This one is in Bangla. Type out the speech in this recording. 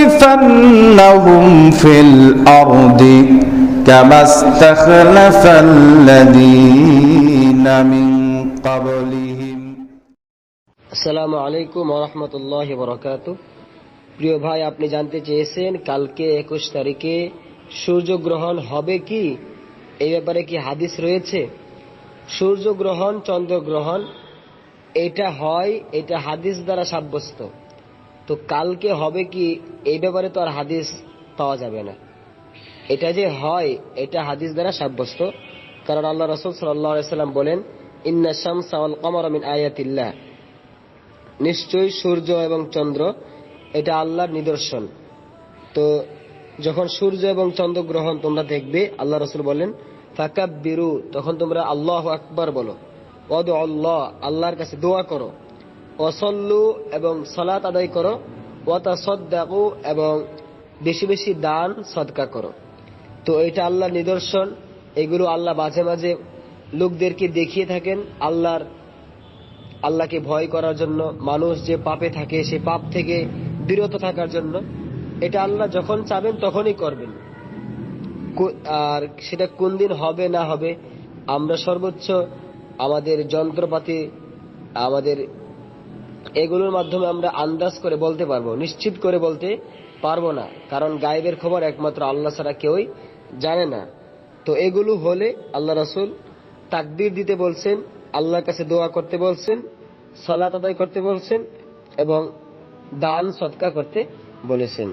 ليستخلفنهم في الأرض كما استخلف الذين من قبلهم আসসালামু আলাইকুম রহমতুল্লাহ বরকাত প্রিয় ভাই আপনি জানতে চেয়েছেন কালকে একুশ তারিখে সূর্যগ্রহণ হবে কি এই ব্যাপারে কি হাদিস রয়েছে সূর্যগ্রহণ চন্দ্রগ্রহণ এটা হয় এটা হাদিস দ্বারা সাব্যস্ত তো কালকে হবে কি, এই ব্যাপারে তো আর হাদিস পাওয়া যাবে না। এটা যে হয়, এটা হাদিস দ্বারা সাব্যস্ত। কারণ আল্লাহ রসুল সাল্লাম বলেন, ইন্না শামসা ওয়াল কমর মিন আয়াতিল্লাহ। নিশ্চয়ই সূর্য এবং চন্দ্র, এটা আল্লাহর নিদর্শন। তো যখন সূর্য এবং চন্দ্র গ্রহণ তোমরা দেখবে, আল্লাহ রসুল বলেন ফাকাব বিরু তখন তোমরা আল্লাহ আকবার বলো। অদ আল্লাহ, আল্লাহর কাছে দোয়া করো। অসল্লু এবং সলাত আদায় করো ওয়াতা সদ্দাকু এবং বেশি বেশি দান, সদকা করো। তো এটা আল্লাহর নিদর্শন, এগুলো আল্লাহ মাঝে মাঝে লোকদেরকে দেখিয়ে থাকেন, আল্লাহর, আল্লাহকে ভয় করার জন্য, মানুষ যে পাপে থাকে, সে পাপ থেকে বিরত থাকার জন্য, এটা আল্লাহ যখন চাবেন তখনই করবেন। আর সেটা কোন দিন হবে, না হবে, আমরা সর্বোচ্চ আমাদের যন্ত্রপাতি, আমাদের এগুলোর মাধ্যমে আমরা আন্দাজ করে বলতে পারব, নিশ্চিত করে বলতে পারব না। কারণ গায়েবের খবর একমাত্র আল্লাহ ছাড়া কেউই জানে না। তো এগুলো হলে আল্লাহ রাসুল তাকদির দিতে বলছেন, আল্লাহর কাছে দোয়া করতে বলছেন, সলাত আদায় করতে বলছেন এবং দান সৎকা করতে বলেছেন।